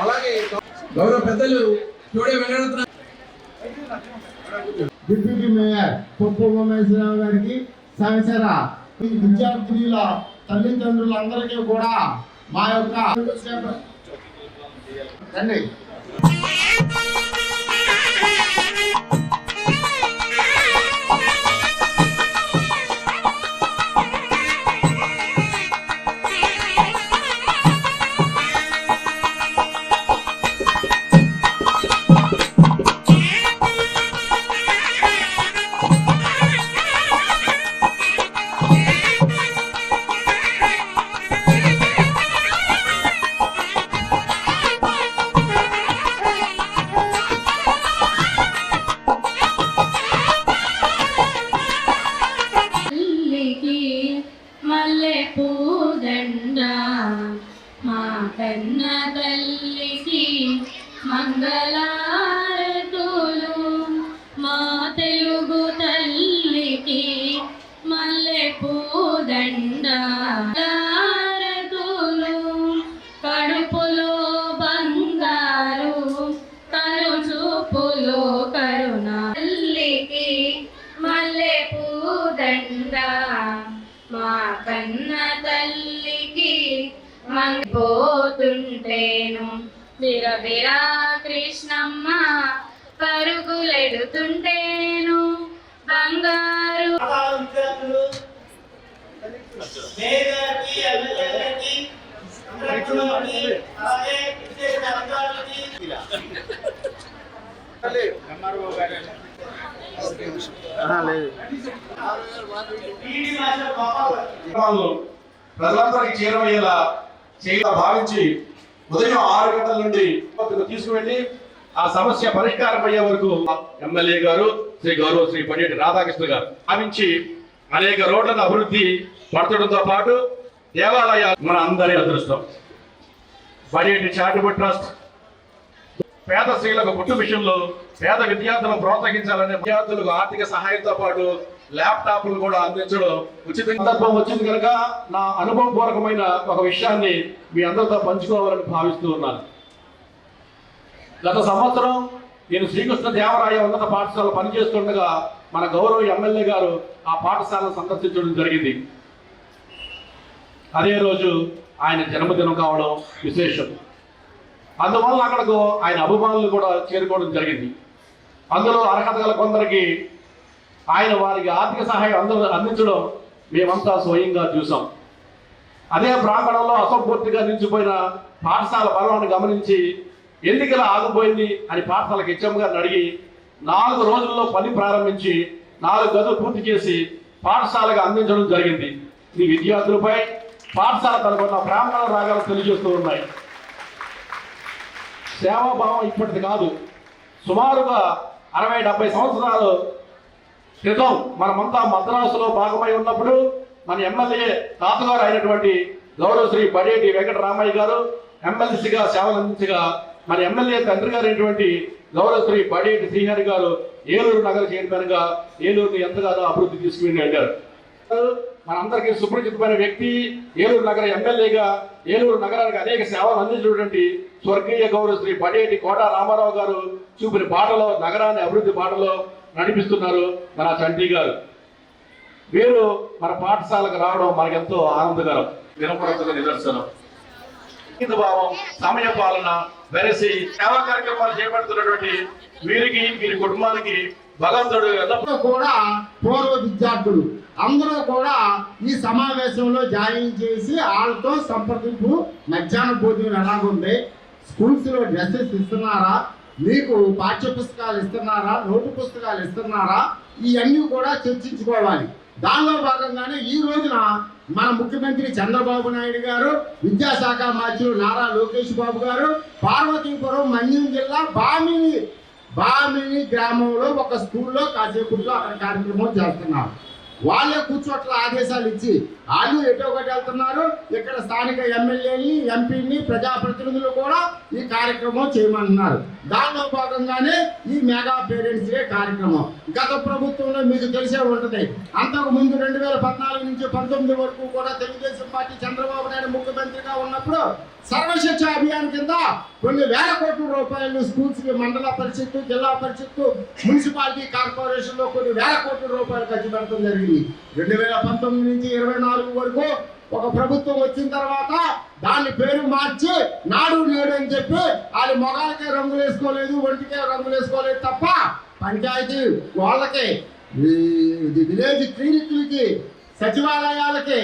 అలాగే గౌరవ పెద్దలు చూడే వెంకటరత్న డిప్యూటీ మేయర్ పొప్పు ఉమేశ్వరరావు గారికి సహచర ఈ విద్యార్థుల తల్లిదండ్రులందరికీ కూడా మా యొక్క రండి ప్రజలందరికీ చేరవయ్యేలా చేయాల భావించి ఉదయం ఆరు గంటల నుండి తీసుకువెళ్ళి ఆ సమస్య పరిష్కారం అయ్యే వరకు ఎమ్మెల్యే గారు శ్రీ గౌరవ శ్రీ పండిట్ రాధాకృష్ణ గారు భావించి అనేక రోడ్లను అభివృద్ధి పడతడంతో పాటు దేవాలయాలు మన అందరి అదృష్టం. పండిట్ చారిటబుల్ ట్రస్ట్ పేద స్త్రీలకు పుట్టు విషయంలో పేద విద్యార్థులను ప్రోత్సహించాలనే విద్యార్థులకు ఆర్థిక సహాయంతో పాటు ల్యాప్టాప్లు కూడా అందించడం ఉచిత సందర్భం వచ్చింది కనుక నా అనుభవపూర్వకమైన ఒక విషయాన్ని మీ అందరితో పంచుకోవాలని భావిస్తూ ఉన్నాను. గత సంవత్సరం నేను శ్రీకృష్ణ దేవరాయ ఉన్నత పాఠశాల పనిచేస్తుండగా మన గౌరవ ఎమ్మెల్యే గారు ఆ పాఠశాలను సందర్శించడం జరిగింది. అదే రోజు ఆయన జన్మదినం కావడం విశేషం. అందువల్ల అక్కడకు ఆయన అభిమానులు కూడా చేరుకోవడం జరిగింది. అందులో అర్హత గల కొందరికి ఆయన వారికి ఆర్థిక సహాయం అంద అందించడం మేమంతా స్వయంగా చూసాం అదే ప్రాంగణంలో అసంపూర్తిగా నిలిచిపోయిన పాఠశాల బలవాన్ని గమనించి ఎందుకలా ఆగిపోయింది అని పాఠశాలకు హెచ్ఎం గారిని అడిగి నాలుగు రోజుల్లో పని ప్రారంభించి నాలుగు గదులు పూర్తి చేసి పాఠశాలకు అందించడం జరిగింది. ఈ విద్యార్థులపై పాఠశాల తనకున్న ప్రాంగణ రాగాలు తెలియజేస్తూ ఉన్నాయి. సేవాభావం ఇప్పటిది కాదు. సుమారుగా అరవై డెబ్బై సంవత్సరాలు క్రితం మనమంతా మద్రాసులో భాగమై ఉన్నప్పుడు మన ఎమ్మెల్యే తాతగారు అయినటువంటి గౌరవ శ్రీ బడేటి వెంకటరామయ్య గారు ఎమ్మెల్సీగా సేవలు అందించగా మన ఎమ్మెల్యే తండ్రి గారు అయినటువంటి గౌరవ శ్రీ బడేటి శ్రీహరి గారు ఏలూరు నగర చైర్మన్గా ఏలూరుని ఎంతగానో అభివృద్ధి తీసుకుని వెళ్ళారు. మనందరికీ సుపరిచితమైన వ్యక్తి ఏలూరు నగర ఎమ్మెల్యేగా ఏలూరు నగరానికి అనేక సేవలు అందించినటువంటి స్వర్గీయ గౌరవ శ్రీ పడేటి కోట రామారావు గారు చూపిన బాటలో నగరాన్ని అభివృద్ధి బాటలో నడిపిస్తున్నారు మన చంటి గారు. వీరు మన పాఠశాలకు రావడం మనకెంతో ఆనందకరం. నిరపరతకు నిదర్శనం. ఇందు భావం సమయ పాలన వెరసి సేవా కార్యక్రమాలు చేపడుతున్నటువంటి వీరికి వీరి కుటుంబానికి భగవంతుడు ఎల్లప్పుడూ కూడా పూర్వ విద్యార్థులు. అందరూ కూడా ఈ సమావేశంలో జాయిన్ చేసి వాళ్ళతో సంప్రదింపు మధ్యాహ్న భోజనం ఎలాగుంది? స్కూల్స్లో డ్రెస్సెస్ ఇస్తున్నారా? మీకు పాఠ్య పుస్తకాలు ఇస్తున్నారా నోటు పుస్తకాలు ఇస్తున్నారా ఇవన్నీ కూడా చర్చించుకోవాలి. దానిలో భాగంగానే ఈ రోజున మన ముఖ్యమంత్రి చంద్రబాబు నాయుడు గారు విద్యాశాఖ మంత్రులు నారా లోకేష్ బాబు గారు పార్వతీపురం మన్యం జిల్లా బామిని బామిని గ్రామంలో ఒక స్కూల్లో కాసేపుట్లో అక్కడ కార్యక్రమం చేస్తున్నారు. వాళ్ళే కూర్చోట్ల ఆదేశాలు ఇచ్చి వాళ్ళు ఎటో ఒకటి వెళ్తున్నారు ఇక్కడ స్థానిక ఎమ్మెల్యేని ఎంపీని ప్రజాప్రతినిధులు కూడా ఈ కార్యక్రమం చేయమంటున్నారు దానిలో భాగంగానే ఈ మెగా పేరెంట్స్ డే కార్యక్రమం. గత ప్రభుత్వంలో మీకు తెలిసే ఉంటుంది. అంతకు ముందు రెండు వేల పద్నాలుగు నుంచి పంతొమ్మిది వరకు కూడా తెలుగుదేశం పార్టీ చంద్రబాబు నాయుడు ముఖ్యమంత్రిగా ఉన్నప్పుడు సర్వశిక్ష అభియాన్ కింద కొన్ని వేల కోట్ల రూపాయలు స్కూల్స్కి మండల పరిషత్తు జిల్లా పరిషత్తు మున్సిపాలిటీ కార్పొరేషన్లో కొన్ని వేల కోట్ల రూపాయలు ఖర్చు పెడతాం జరిగింది. రెండు వేల పంతొమ్మిది నుంచి ఇరవై నాలుగు వరకు ఒక ప్రభుత్వం వచ్చిన తర్వాత దాని పేరు మార్చి నాడు నేడు అని చెప్పి వాళ్ళ మొగాలకే రంగులు వేసుకోలేదు ఒంటికే రంగులు వేసుకోలేదు తప్ప పంచాయతీ వాళ్ళకి విలేజ్ క్లినిక్లకి సచివాలయాలకి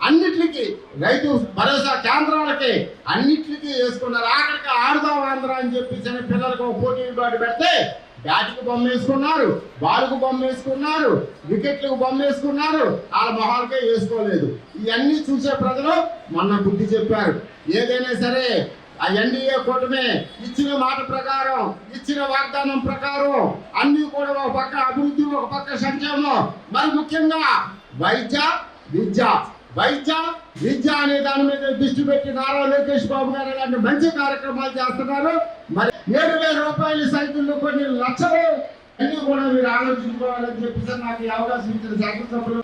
అన్నిటికి రైతు భరోసా కేంద్రాలకి అన్నిటికీ వేసుకున్నారు. ఆఖరికి ఆడుదాం ఆంధ్ర అని చెప్పి చిన్న పిల్లలకు పోటీ బాటు పెడితే బ్యాట్కు బొమ్మ వేసుకున్నారు బాలుకు బొమ్మ వేసుకున్నారు వికెట్లకు బొమ్మ వేసుకున్నారు వాళ్ళ మొహాలకే వేసుకోలేదు. ఇవన్నీ చూసే ప్రజలు మొన్న బుద్ధి చెప్పారు. ఏదైనా సరే ఆ ఎన్డీఏ కూటమి ఇచ్చిన మాట ప్రకారం ఇచ్చిన వాగ్దానం ప్రకారం అన్ని కూడా ఒక పక్క అభివృద్ధి ఒక పక్క సంక్షేమం. మరి ముఖ్యంగా వైద్య విద్య. వైద్య విద్య అనే దాని మీద దృష్టి పెట్టి నారా లోకేష్ బాబు గారు ఇలాంటి మంచి కార్యక్రమాలు చేస్తున్నారు. మరి ఏడు వేల రూపాయల సైకిళ్ళు కొన్ని లక్షలు. అన్ని కూడా మీరు ఆలోచించుకోవాలని చెప్పేసి నాకు ఈ అవకాశం ఇచ్చిన శాసనసభ్యులు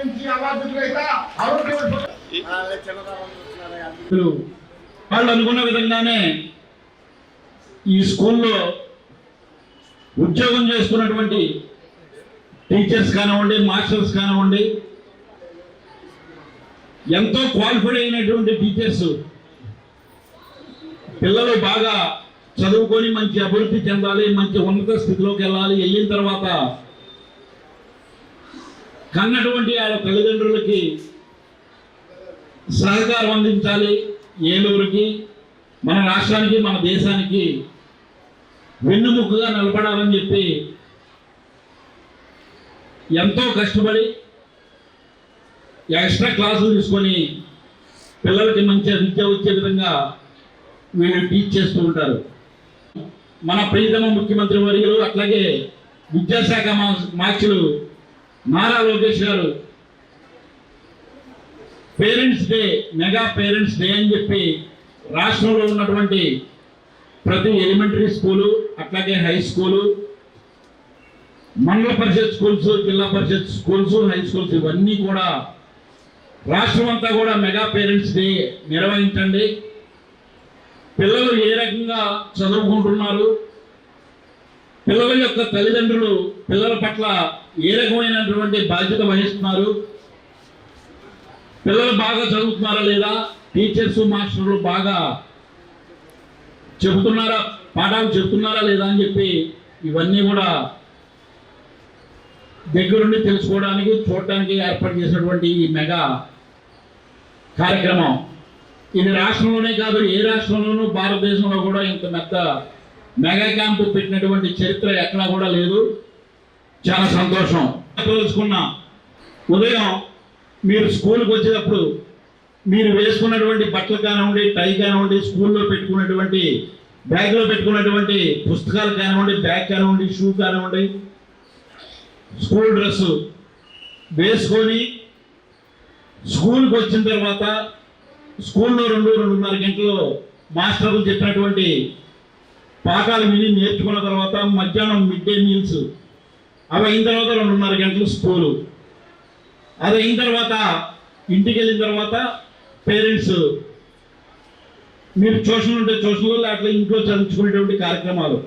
నుంచి అవార్డు వాళ్ళు అనుకున్న విధంగానే ఈ స్కూల్లో ఉద్యోగం చేసుకున్నటువంటి టీచర్స్ కానివ్వండి మాస్టర్స్ కానివ్వండి ఎంతో క్వాలిఫైడ్ అయినటువంటి టీచర్స్ పిల్లలు బాగా చదువుకొని మంచి అభివృద్ధి చెందాలి మంచి ఉన్నత స్థితిలోకి వెళ్ళాలి వెళ్ళిన తర్వాత కన్నటువంటి వాళ్ళ తల్లిదండ్రులకి సహకారం అందించాలి. ఏలూరుకి మన రాష్ట్రానికి మన దేశానికి వెన్నుముక్కుగా నిలబడాలని చెప్పి ఎంతో కష్టపడి ఎక్స్ట్రా క్లాసులు తీసుకొని పిల్లలకి మంచి విద్య వచ్చే విధంగా వీళ్ళు టీచ్ చేస్తూ ఉంటారు. మన ప్రియతమ ముఖ్యమంత్రి వర్యులు అట్లాగే విద్యాశాఖ మా- మార్చులు నారా లోకేష్ గారు. Parents day mega parents day అని చెప్పి రాష్ట్రంలో ఉన్నటువంటి ప్రతి ఎలిమెంటరీ స్కూలు అట్లాగే high school Mandal Parishad schools జిల్లా పరిషత్ స్కూల్స్ హై స్కూల్స్ ఇవన్నీ కూడా రాష్ట్రం అంతా కూడా మెగా పేరెంట్స్ డే నిర్వహించండి. పిల్లలు ఏ రకంగా చదువుకుంటున్నారు? పిల్లల యొక్క తల్లిదండ్రులు పిల్లల పట్ల ఏ రకమైనటువంటి బాధ్యత వహిస్తున్నారు? పిల్లలు బాగా చదువుతున్నారా లేదా? టీచర్స్ మాస్టర్లు బాగా చెబుతున్నారా? పాఠాలు చెబుతున్నారా లేదా అని చెప్పి ఇవన్నీ కూడా దగ్గరుండి తెలుసుకోవడానికి చూడటానికి ఏర్పాటు చేసినటువంటి ఈ మెగా కార్యక్రమం. ఇది రాష్ట్రంలోనే కాదు ఏ రాష్ట్రంలోనూ భారతదేశంలో కూడా ఇంత మెత్త మెగా క్యాంపు పెట్టినటువంటి చరిత్ర ఎక్కడా కూడా లేదు. చాలా సంతోషం. తెలుసుకున్న ఉదయం మీరు స్కూల్కి వచ్చేటప్పుడు మీరు వేసుకున్నటువంటి బట్టలు కానివ్వండి టై కానివ్వండి స్కూల్లో పెట్టుకున్నటువంటి బ్యాగ్లో పెట్టుకున్నటువంటి పుస్తకాలు కానివ్వండి బ్యాగ్ కానివ్వండి షూ కానివ్వండి స్కూల్ డ్రెస్సు వేసుకొని స్కూల్కి వచ్చిన తర్వాత స్కూల్లో రెండు రెండున్నర గంటలు మాస్టర్లు చెప్పినటువంటి పాఠాలు విని నేర్చుకున్న తర్వాత మధ్యాహ్నం మిడ్ డే మీల్స్. అవి అయిన తర్వాత రెండున్నర గంటలు స్కూలు. అది అయిన తర్వాత ఇంటికి వెళ్ళిన తర్వాత పేరెంట్స్ మీరు ట్యూషన్ ఉంటే ట్యూషన్లో లేకపోతే ఇంట్లో చదివించుకునేటువంటి కార్యక్రమాలు.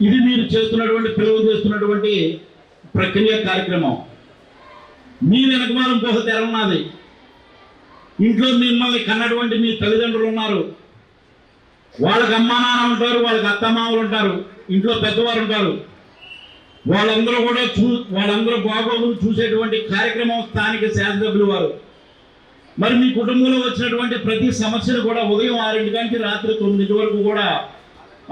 ఇది మీరు చేస్తున్నటువంటి పిల్లలు చేస్తున్నటువంటి ప్రక్రియ కార్యక్రమం. మీ వెనకమానం కోసం తెరన్నది ఇంట్లో మిమ్మల్ని కన్నటువంటి మీ తల్లిదండ్రులు ఉన్నారు. వాళ్ళకి అమ్మా నాన్న ఉంటారు వాళ్ళకి అత్తమామలు ఉంటారు ఇంట్లో పెద్దవారు ఉంటారు. వాళ్ళందరూ కూడా చూ వాళ్ళందరూ బాగోగులు చూసేటువంటి కార్యక్రమం స్థానిక శాసనసభ్యులు వారు. మరి మీ కుటుంబంలో వచ్చినటువంటి ప్రతి సమస్యను కూడా ఉదయం ఆరింటి నుంచి రాత్రి తొమ్మిది వరకు కూడా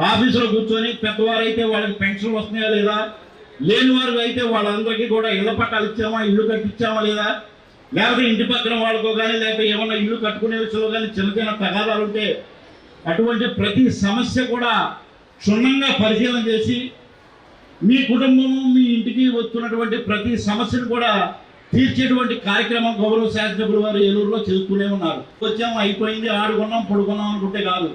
ఆఫీసులో కూర్చొని పెద్దవారు అయితే వాళ్ళకి పెన్షన్ వస్తున్నాయా లేదా? లేని వారు అయితే వాళ్ళందరికీ కూడా ఇళ్ళ పట్టాలు ఇచ్చామా ఇల్లు కట్టించామా లేదా? లేకపోతే ఇంటి పక్కన వాళ్ళకో కానీ లేకపోతే ఏమన్నా ఇల్లు కట్టుకునే విషయంలో కానీ చిన్న చిన్న తగాదాలు ఉంటే అటువంటి ప్రతి సమస్య కూడా క్షుణ్ణంగా పరిశీలన చేసి మీ కుటుంబము మీ ఇంటికి వస్తున్నటువంటి ప్రతి సమస్యను కూడా తీర్చేటువంటి కార్యక్రమం గౌరవ శాసనసభ్యులు వారు ఏలూరులో చేస్తూనే ఉన్నారు. వచ్చాము అయిపోయింది ఆడుకున్నాం పడుకున్నాం అనుకుంటే కాదు.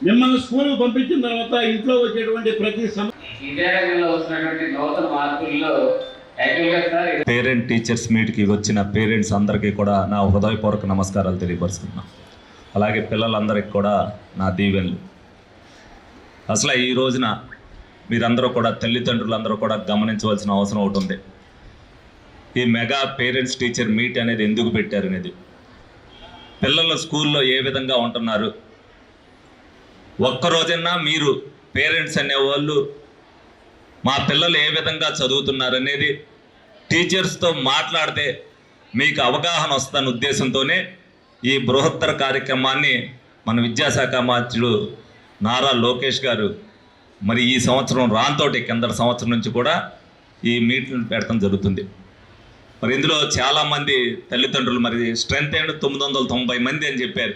మిమ్మల్ని స్కూల్కి పంపించిన తర్వాత ఇంట్లో వచ్చేటువంటి ప్రతి సమస్య విద్యారంగంలో వస్తున్నటువంటి నూతన మార్పుల్లో పేరెంట్ టీచర్స్ మీట్కి వచ్చిన పేరెంట్స్ అందరికీ కూడా నా హృదయపూర్వక నమస్కారాలు తెలియపరుస్తున్నాను అలాగే పిల్లలందరికీ కూడా నా దీవెనలు. అసలు ఈ రోజున మీరందరూ కూడా తల్లిదండ్రులందరూ కూడా గమనించవలసిన అవసరం ఒకటి ఉంది. ఈ మెగా పేరెంట్స్ టీచర్ మీట్ అనేది ఎందుకు పెట్టారు అనేది. పిల్లలు స్కూల్లో ఏ విధంగా ఉంటున్నారు? ఒక్కరోజన్నా మీరు పేరెంట్స్ అనేవాళ్ళు మా పిల్లలు ఏ విధంగా చదువుతున్నారు అనేది టీచర్స్తో మాట్లాడితే మీకు అవగాహన వస్తున్న ఉద్దేశంతోనే ఈ బృహత్తర కార్యక్రమాన్ని మన విద్యాశాఖ మంత్రులు నారా లోకేష్ గారు మరి ఈ సంవత్సరం రాంతోటి కింద సంవత్సరం నుంచి కూడా ఈ మీట్లు పెడతాం జరుగుతుంది. మరి ఇందులో చాలామంది తల్లిదండ్రులు మరి స్ట్రెంత్ అండ్ తొమ్మిది వందల తొంభై మంది అని చెప్పారు.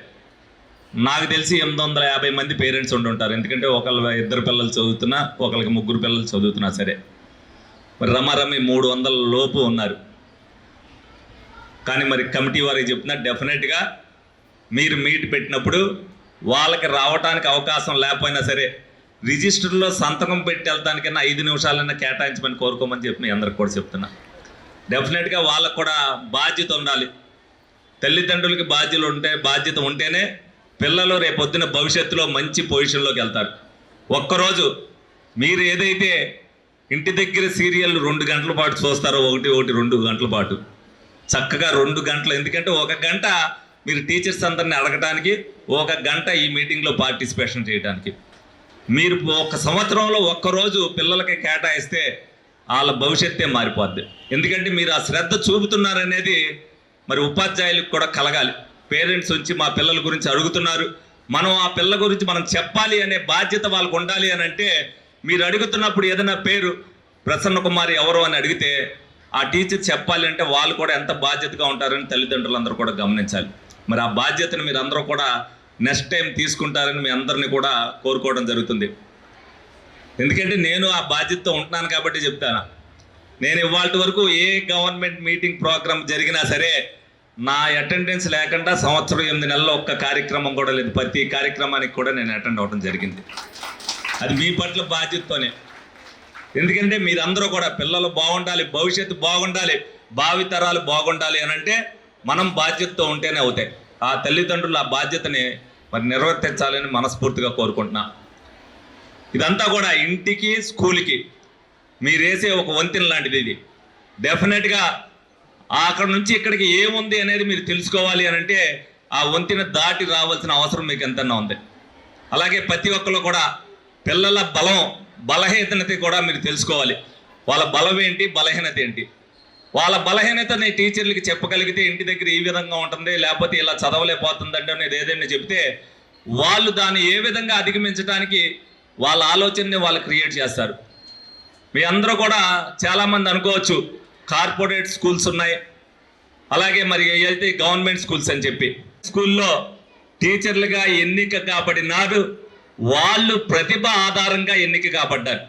నాకు తెలిసి ఎనిమిది వందల యాభై మంది పేరెంట్స్ ఉండి ఉంటారు. ఎందుకంటే ఒకళ్ళ ఇద్దరు పిల్లలు చదువుతున్నా ఒకళ్ళకి ముగ్గురు పిల్లలు చదువుతున్నా సరే. రమారమి మూడు వందల లోపు ఉన్నారు. కానీ మరి కమిటీ వారికి చెప్తున్నా డెఫినెట్గా మీరు మీట్ పెట్టినప్పుడు వాళ్ళకి రావడానికి అవకాశం లేకపోయినా సరే రిజిస్టర్లో సంతకం పెట్టి వెళ్తానికైనా ఐదు నిమిషాలైనా కేటాయించమని కోరుకోమని చెప్పి మీ అందరికి కూడా చెప్తున్నా. డెఫినెట్గా వాళ్ళకు కూడా బాధ్యత ఉండాలి. తల్లిదండ్రులకి బాధ్యతలు ఉంటే బాధ్యత ఉంటేనే పిల్లలు రేపొద్దున భవిష్యత్తులో మంచి పొజిషన్లోకి వెళ్తారు. ఒక్కరోజు మీరు ఏదైతే ఇంటి దగ్గర సీరియల్ రెండు గంటల పాటు చూస్తారు ఒకటి ఒకటి రెండు గంటల పాటు. చక్కగా రెండు గంటలు. ఎందుకంటే ఒక గంట మీరు టీచర్స్ అందరిని అడగటానికి ఒక గంట ఈ మీటింగ్లో పార్టిసిపేషన్ చేయడానికి మీరు ఒక సంవత్సరంలో ఒక్కరోజు పిల్లలకి కేటాయిస్తే వాళ్ళ భవిష్యత్తే మారిపోద్ది. ఎందుకంటే మీరు ఆ శ్రద్ధ చూపుతున్నారనేది మరి ఉపాధ్యాయులకు కూడా కలగాలి. పేరెంట్స్ వచ్చి మా పిల్లల గురించి అడుగుతున్నారు. మనం ఆ పిల్ల గురించి మనం చెప్పాలి అనే బాధ్యత వాళ్ళకు ఉండాలి అని అంటే మీరు అడుగుతున్నప్పుడు ఏదైనా పేరు ప్రసన్న కుమారి ఎవరు అని అడిగితే ఆ టీచర్ చెప్పాలి అంటే వాళ్ళు కూడా ఎంత బాధ్యతగా ఉంటారని తల్లిదండ్రులందరూ కూడా గమనించాలి. మరి ఆ బాధ్యతను మీరు అందరూ కూడా నెక్స్ట్ టైం తీసుకుంటారని మీ అందరిని కూడా కోరుకోవడం జరుగుతుంది. ఎందుకంటే నేను ఆ బాధ్యతతో ఉంటున్నాను కాబట్టి చెప్తాను. నేను ఇవాళ వరకు ఏ గవర్నమెంట్ మీటింగ్ ప్రోగ్రామ్ జరిగినా సరే నా అటెండెన్స్ లేకుండా సంవత్సరం ఎనిమిది నెలల్లో ఒక్క కార్యక్రమం కూడా లేదు. ప్రతి కార్యక్రమానికి కూడా నేను అటెండ్ అవ్వడం జరిగింది. అది మీ పట్ల బాధ్యతతోనే. ఎందుకంటే మీరందరూ కూడా పిల్లలు బాగుండాలి భవిష్యత్తు బాగుండాలి భావితరాలు బాగుండాలి అని అంటే మనం బాధ్యతతో ఉంటేనే అవుతాయి. ఆ తల్లిదండ్రులు ఆ బాధ్యతని మరి నిర్వర్తించాలని మనస్ఫూర్తిగా కోరుకుంటున్నా. ఇదంతా కూడా ఇంటికి స్కూల్కి మీరేసే ఒక వంతెన లాంటిది ఇది. డెఫినెట్గా అక్కడ నుంచి ఇక్కడికి ఏముంది అనేది మీరు తెలుసుకోవాలి అని అంటే ఆ వంతెన దాటి రావాల్సిన అవసరం మీకు ఎంతన్నా ఉంది. అలాగే ప్రతి ఒక్కరు కూడా పిల్లల బలం బలహీనత కూడా మీరు తెలుసుకోవాలి. వాళ్ళ బలం ఏంటి? బలహీనత ఏంటి? వాళ్ళ బలహీనతని టీచర్లకి చెప్పగలిగితే ఇంటి దగ్గర ఈ విధంగా ఉంటుంది? లేకపోతే ఇలా చదవలేకపోతుందంటే అనేది ఏదైనా చెప్తే వాళ్ళు దాన్ని ఏ విధంగా అధిగమించడానికి వాళ్ళ ఆలోచనని వాళ్ళు క్రియేట్ చేస్తారు. మీ అందరూ కూడా చాలామంది అనుకోవచ్చు కార్పొరేట్ స్కూల్స్ ఉన్నాయి. అలాగే మరి అయితే గవర్నమెంట్ స్కూల్స్ అని చెప్పి స్కూల్లో టీచర్లుగా ఎన్నిక కాబడినారు. వాళ్ళు ప్రతిభ ఆధారంగా ఎన్నిక కాబడ్డారు.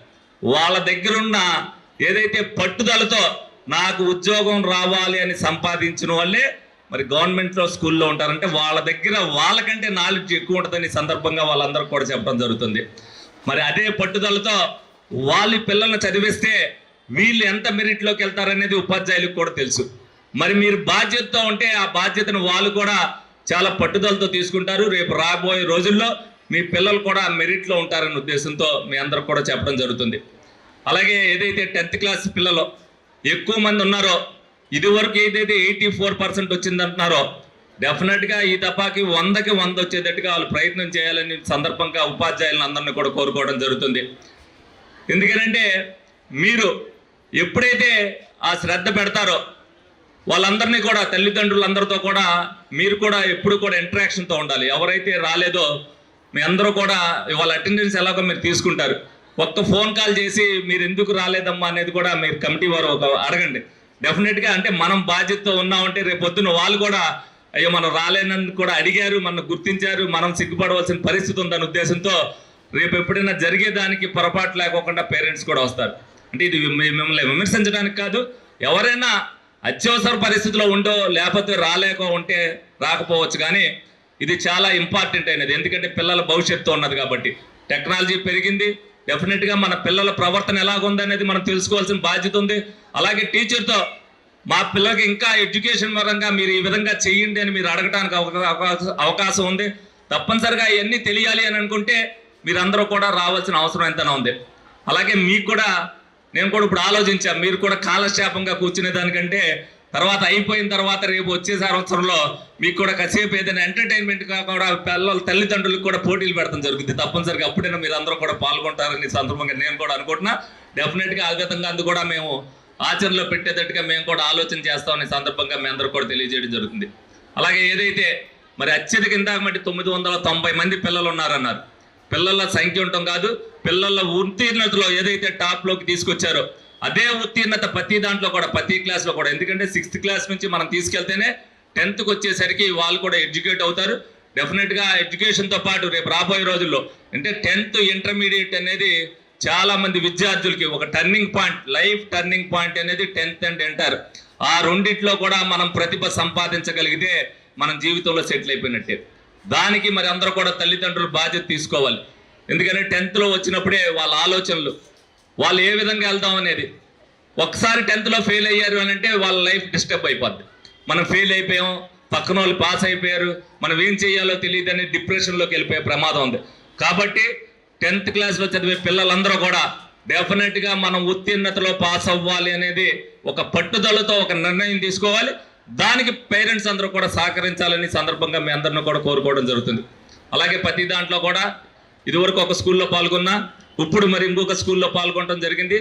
వాళ్ళ దగ్గరున్న ఏదైతే పట్టుదలతో నాకు ఉద్యోగం రావాలి అని సంపాదించిన వాళ్ళే మరి గవర్నమెంట్లో స్కూల్లో ఉంటారంటే వాళ్ళ దగ్గర వాళ్ళకంటే నాలెడ్జ్ ఎక్కువ ఉంటుందని సందర్భంగా వాళ్ళందరూ కూడా చెప్పడం జరుగుతుంది. మరి అదే పట్టుదలతో వాళ్ళ పిల్లల్ని చదివిస్తే వీళ్ళు ఎంత మెరిట్లోకి వెళ్తారనేది ఉపాధ్యాయులకు కూడా తెలుసు. మరి మీరు బాధ్యతతో ఉంటే ఆ బాధ్యతను వాళ్ళు కూడా చాలా పట్టుదలతో తీసుకుంటారు. రేపు రాబోయే రోజుల్లో మీ పిల్లలు కూడా మెరిట్లో ఉంటారనే ఉద్దేశంతో మీ అందరూ కూడా చెప్పడం జరుగుతుంది. అలాగే ఏదైతే టెన్త్ క్లాస్ పిల్లలు ఎక్కువ మంది ఉన్నారో ఇదివరకు ఏదైతే ఎయిటీ ఫోర్ పర్సెంట్ వచ్చిందంటున్నారో డెఫినెట్గా ఈ తపాకి వందకి వంద వచ్చేటట్టుగా వాళ్ళు ప్రయత్నం చేయాలని సందర్భంగా ఉపాధ్యాయులను అందరినీ కూడా కోరుకోవడం జరుగుతుంది. ఎందుకనంటే మీరు ఎప్పుడైతే ఆ శ్రద్ధ పెడతారో వాళ్ళందరినీ కూడా తల్లిదండ్రులందరితో కూడా మీరు కూడా ఎప్పుడు కూడా ఇంటరాక్షన్తో ఉండాలి. ఎవరైతే రాలేదో మీ అందరూ కూడా వాళ్ళ అటెండెన్స్ ఎలాగో మీరు తీసుకుంటారు. ఒక్క ఫోన్ కాల్ చేసి మీరు ఎందుకు రాలేదమ్మా అనేది కూడా మీరు కమిటీ వారు ఒక అడగండి. డెఫినెట్గా అంటే మనం బాధ్యతతో ఉన్నామంటే రేపు పొద్దున్న వాళ్ళు కూడా అయ్యో మనం రాలేనని కూడా అడిగారు మనం గుర్తించారు మనం సిగ్గుపడవలసిన పరిస్థితి ఉందన్న ఉద్దేశంతో రేపు ఎప్పుడైనా జరిగేదానికి పొరపాటు లేకోకుండా పేరెంట్స్ కూడా వస్తారు. అంటే ఇది మిమ్మల్ని విమర్శించడానికి కాదు ఎవరైనా అత్యవసర పరిస్థితిలో ఉండో లేకపోతే రాలేక ఉంటే రాకపోవచ్చు కానీ ఇది చాలా ఇంపార్టెంట్ అయినది. ఎందుకంటే పిల్లల భవిష్యత్తు ఉన్నది కాబట్టి. టెక్నాలజీ పెరిగింది. డెఫినెట్గా మన పిల్లల ప్రవర్తన ఎలాగుంది అనేది మనం తెలుసుకోవాల్సిన బాధ్యత ఉంది. అలాగే టీచర్తో మా పిల్లలకి ఇంకా ఎడ్యుకేషన్ పరంగా మీరు ఈ విధంగా చేయండి అని మీరు అడగడానికి అవకా- అవకాశం అవకాశం ఉంది. తప్పనిసరిగా ఇవన్నీ తెలియాలి అని అనుకుంటే మీరందరూ కూడా రావాల్సిన అవసరం ఎంతైనా ఉంది. అలాగే మీకు కూడా నేను కూడా ఇప్పుడు ఆలోచించాను మీరు కూడా కాలక్షేపంగా కూర్చునే దానికంటే తర్వాత అయిపోయిన తర్వాత రేపు వచ్చే సంవత్సరంలో మీకు కూడా కాసేపు ఏదైనా ఎంటర్టైన్మెంట్ కూడా పిల్లల తల్లిదండ్రులకు కూడా పోటీలు పెడతాం జరుగుతుంది తప్పనిసరిగా అప్పుడైనా మీరు అందరూ కూడా పాల్గొంటారని సందర్భంగా నేను కూడా అనుకుంటున్నా. డెఫినెట్గా ఆ విధంగా అందు కూడా మేము ఆచరణలో పెట్టేటట్టుగా మేము కూడా ఆలోచన చేస్తామనే సందర్భంగా మీ అందరూ కూడా తెలియజేయడం జరుగుతుంది. అలాగే ఏదైతే మరి అత్యధిక ఇందాక మట్టి తొమ్మిది వందల తొంభై మంది పిల్లలు ఉన్నారన్నారు పిల్లల సంఖ్య ఉండటం కాదు పిల్లల ఉత్తీర్ణతలో ఏదైతే టాప్లోకి తీసుకొచ్చారో అదే ఉత్తీర్ణత ప్రతి దాంట్లో కూడా ప్రతి క్లాస్లో కూడా. ఎందుకంటే సిక్స్త్ క్లాస్ నుంచి మనం తీసుకెళ్తేనే టెన్త్కి వచ్చేసరికి వాళ్ళు కూడా ఎడ్యుకేట్ అవుతారు. డెఫినెట్గా ఎడ్యుకేషన్తో పాటు రేపు రాబోయే రోజుల్లో అంటే టెన్త్ ఇంటర్మీడియట్ అనేది చాలామంది విద్యార్థులకి ఒక turning point life turning point అనేది టెన్త్ అండ్ ఇంటర్ ఆ రెండిట్లో కూడా మనం ప్రతిభ సంపాదించగలిగితే మనం జీవితంలో సెటిల్ అయిపోయినట్టే. దానికి మరి అందరూ కూడా తల్లిదండ్రులు బాధ్యత తీసుకోవాలి. ఎందుకంటే టెన్త్లో వచ్చినప్పుడే వాళ్ళ ఆలోచనలు వాళ్ళు ఏ విధంగా వెళ్దాం అనేది. ఒకసారి టెన్త్లో ఫెయిల్ అయ్యారు అని అంటే వాళ్ళ లైఫ్ డిస్టర్బ్ అయిపోద్ది. మనం ఫెయిల్ అయిపోయాం పక్కన వాళ్ళు పాస్ అయిపోయారు మనం ఏం చేయాలో తెలియదని డిప్రెషన్లోకి వెళ్ళిపోయే ప్రమాదం ఉంది. కాబట్టి టెన్త్ క్లాస్లో చదివే పిల్లలందరూ కూడా డెఫినెట్గా మనం ఉత్తీర్ణతలో పాస్ అవ్వాలి అనేది ఒక పట్టుదలతో ఒక నిర్ణయం తీసుకోవాలి. దానికి పేరెంట్స్ అందరూ కూడా సహకరించాలని సందర్భంగా మీ అందరిని కూడా కోరుకోవడం జరుగుతుంది. అలాగే ప్రతి దాంట్లో కూడా ఇదివరకు ఒక స్కూల్లో పాల్గొన్నా ఇప్పుడు మరి ఇంకొక స్కూల్లో పాల్గొనడం జరిగింది.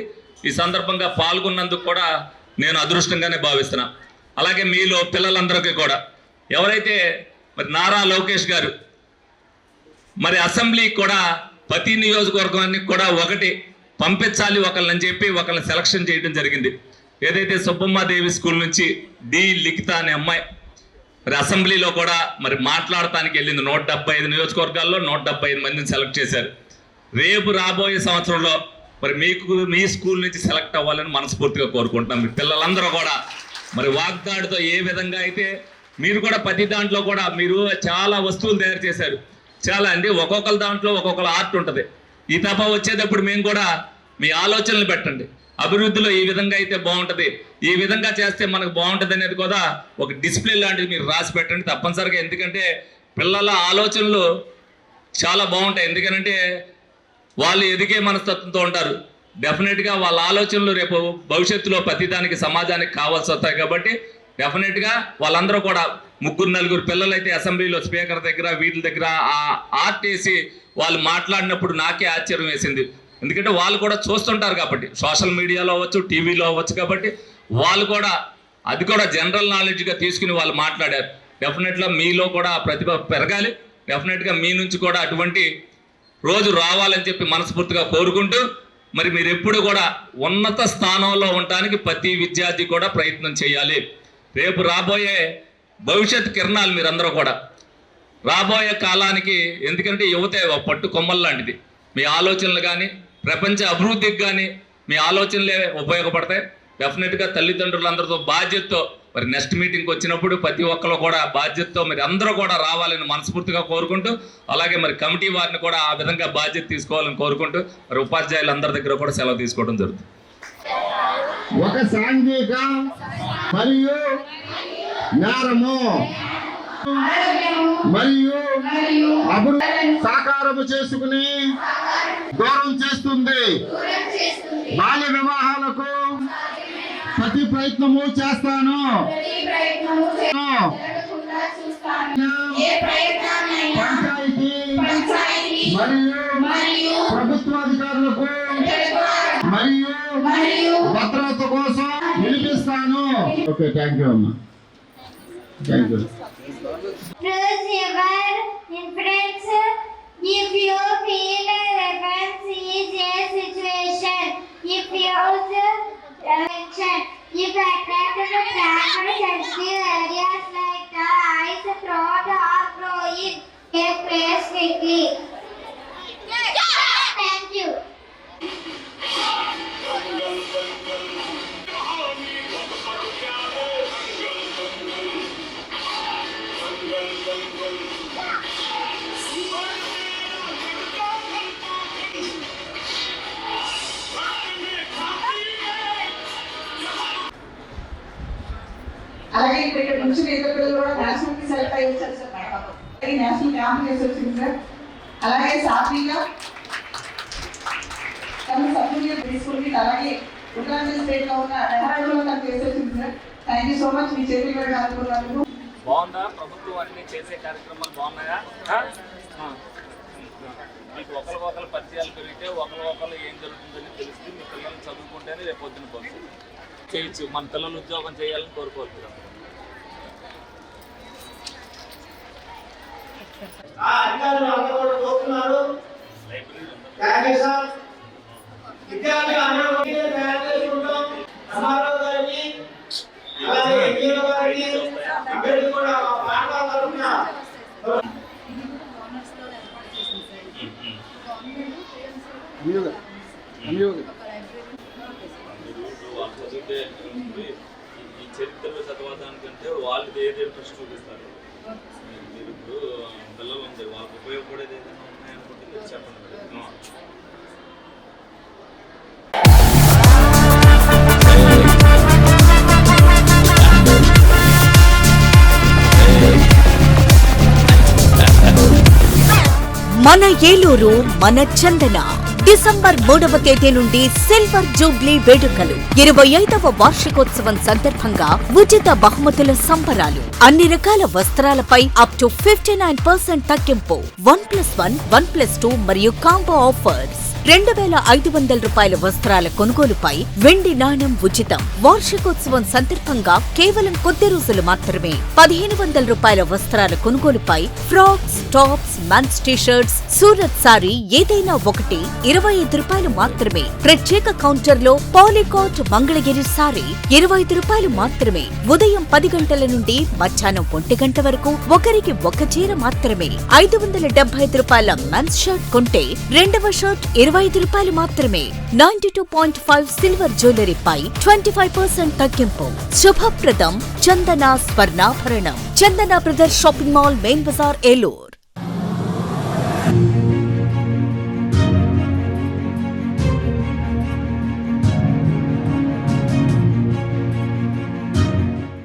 ఈ సందర్భంగా పాల్గొన్నందుకు కూడా నేను అదృష్టంగానే భావిస్తున్నా. అలాగే మీలో పిల్లలందరికీ కూడా. ఎవరైతే మరి నారా లోకేష్ గారు మరి అసెంబ్లీ కూడా ప్రతి నియోజకవర్గానికి కూడా ఒకటి పంపించాలి ఒకళ్ళని చెప్పి ఒకళ్ళని సెలక్షన్ చేయడం జరిగింది. ఏదైతే సుబ్బమ్మాదేవి స్కూల్ నుంచి డి లిఖిత అనే అమ్మాయి మరి అసెంబ్లీలో కూడా మరి మాట్లాడటానికి వెళ్ళింది. నూట డెబ్బై ఐదు నియోజకవర్గాల్లో నూట డెబ్బై ఐదు మందిని సెలెక్ట్ చేశారు. రేపు రాబోయే సంవత్సరంలో మరి మీకు మీ స్కూల్ నుంచి సెలెక్ట్ అవ్వాలని మనస్ఫూర్తిగా కోరుకుంటున్నాం. మీ పిల్లలందరూ కూడా మరి వాగ్దాడితో ఏ విధంగా అయితే మీరు కూడా ప్రతి దాంట్లో కూడా మీరు చాలా వస్తువులు తయారు చేశారు. చాలా అండి ఒక్కొక్కరి దాంట్లో ఒక్కొక్కరు ఆర్ట్ ఉంటుంది. ఈ తప్ప వచ్చేటప్పుడు మేము కూడా మీ ఆలోచనలు పెట్టండి. అభివృద్ధిలో ఈ విధంగా అయితే బాగుంటుంది. ఈ విధంగా చేస్తే మనకు బాగుంటుంది అనేది కూడా ఒక డిస్ప్లే లాంటిది మీరు రాసి పెట్టండి తప్పనిసరిగా. ఎందుకంటే పిల్లల ఆలోచనలు చాలా బాగుంటాయి. ఎందుకనంటే వాళ్ళు ఎదిగే మనస్తత్వంతో ఉంటారు. డెఫినెట్గా వాళ్ళ ఆలోచనలు రేపు భవిష్యత్తులో ప్రతిదానికి సమాజానికి కావాల్సి వస్తాయి కాబట్టి డెఫినెట్గా వాళ్ళందరూ కూడా ముగ్గురు నలుగురు పిల్లలైతే అసెంబ్లీలో స్పీకర్ దగ్గర వీటి దగ్గర ఆ ఆర్టీసీ వాళ్ళు మాట్లాడినప్పుడు నాకే ఆశ్చర్యం వేసింది. ఎందుకంటే వాళ్ళు కూడా చూస్తుంటారు కాబట్టి. సోషల్ మీడియాలో అవ్వచ్చు టీవీలో అవ్వచ్చు కాబట్టి వాళ్ళు కూడా అది కూడా జనరల్ నాలెడ్జ్గా తీసుకుని వాళ్ళు మాట్లాడారు. డెఫినెట్గా మీలో కూడా ప్రతిభ పెరగాలి. డెఫినెట్గా మీ నుంచి కూడా అటువంటి రోజు రావాలని చెప్పి మనస్ఫూర్తిగా కోరుకుంటూ మరి మీరు ఎప్పుడు కూడా ఉన్నత స్థానంలో ఉండటానికి ప్రతి విద్యార్థి కూడా ప్రయత్నం చేయాలి. రేపు రాబోయే భవిష్యత్ కిరణాలు మీరందరూ కూడా. రాబోయే కాలానికి ఎందుకంటే యువత పట్టు కొమ్మల్ లాంటిది. మీ ఆలోచనలు కానీ ప్రపంచ అభివృద్ధికి కానీ మీ ఆలోచనలే ఉపయోగపడతాయి. డెఫినెట్గా తల్లిదండ్రులందరితో బాధ్యతతో మరి నెక్స్ట్ మీటింగ్కి వచ్చినప్పుడు ప్రతి ఒక్కరు కూడా బాధ్యతతో మరి అందరూ కూడా రావాలని మనస్ఫూర్తిగా కోరుకుంటూ అలాగే మరి కమిటీ వారిని కూడా ఆ విధంగా బాధ్యత తీసుకోవాలని కోరుకుంటూ మరి ఉపాధ్యాయులందరి దగ్గర కూడా సెలవు తీసుకోవడం జరుగుతుంది. ఒక సాంఘిక మరియు నేరము మరియు అభివృద్ధి సాకారము చేసుకుని దూరం చేస్తుంది. బాల్య వివాహాలకు ప్రతి ప్రయత్నము చేస్తాను. పంచాయతీ మరియు ప్రభుత్వాధికారులకు మరియు భద్రత కోసం నిలిపిస్తాను ఓకే థ్యాంక్ యూ అమ్మా. Thank you if you feel a reference is a situation. If you direction, if attracted to primary sensitive areas like the eyes, throat or groin, a place quickly. అలాగే ఇక్కడ నుంచి ఇద్దరు పిల్లలు కూడా నేషనల్కి select అయ్యి వచ్చారు sir అలాగే నేషనల్ క్యాంప్ చేసి వచ్చింది సార్. అలాగే సాఫీగా తను సర్టిఫికేట్ తీసుకుంది అలాగే ఉత్తరాంచల్ స్టేట్లో ఉన్న డెహ్రాడూన్లో తను చేసి వచ్చింది sir. Thank you so much మీ చేతులు కూడా అనుకున్నందుకు. బాగుందా? ప్రభుత్వం అన్ని చేసే కార్యక్రమాలు బాగున్నాయా? మీకు ఒకరి ఒకరు పరిచయాలు పెరిగితే ఒకరి ఒకరు ఏం జరుగుతుందని తెలిస్తే మీ పిల్లలు చదువుకుంటేనే రేపు పొద్దున పోతుంది చేయొచ్చు. మన పిల్లలు ఉద్యోగం చేయాలని కోరుకోవచ్చు ఆ అధికారులు చరిత్రలు చదవడానికంటే వాళ్ళు ఏది ఇంట్రెస్ట్ చూపిస్తారు. మీరు- ఇప్పుడు పిల్లలు ఉంది వాళ్ళకి ఉపయోగపడేది ఏదైనా ఉన్నాయనుకుంటే మీరు చెప్పండి మన ఏలూరు మన చందన. డిసెంబర్ మూడవ తేదీ నుండి సిల్వర్ జూబ్లీ వేడుకలు. ఇరవై ఐదవ వార్షికోత్సవం సందర్భంగా ఉచిత బహుమతుల సంబరాలు. అన్ని రకాల వస్త్రాలపై up to fifty nine percent తగ్గింపు. One plus one one plus two మరియు కాంబో ఆఫర్స్ రెండు వేల ఐదు వందల రూపాయల వస్త్రాల కొనుగోలుపై వెండి నాణెం ఉచితం. వార్షికోత్సవం సందర్భంగా కేవలం కొద్ది రోజులు మాత్రమే పదిహేను వందల రూపాయల వస్త్రాల కొనుగోలుపై frocks tops men's t-shirts Surat sari ఏదైనా ఒకటి ఇరవై ఐదు రూపాయలు మాత్రమే. ప్రత్యేక కౌంటర్లో పాలికాట్ మంగళగిరి సారీ ఇరవై ఐదు రూపాయలు మాత్రమే. ఉదయం పది గంటల నుండి మధ్యాహ్నం ఒంటి గంట వరకు ఒకరికి ఒక చీర మాత్రమే. ఐదు వందల డెబ్బై ఐదు రూపాయల మెన్స్ షర్ట్ కొంటే రెండవ షర్ట్ ఇరవై ఇరవై ఐదు రూపాయలు మాత్రమే. Ninety two point five silver జ్యువెలరీపై twenty five percent తగ్గింపు. శుభప్రదం Chandana స్వర్ణాభరణం. Chandana brother shopping mall main bazaar Eluru.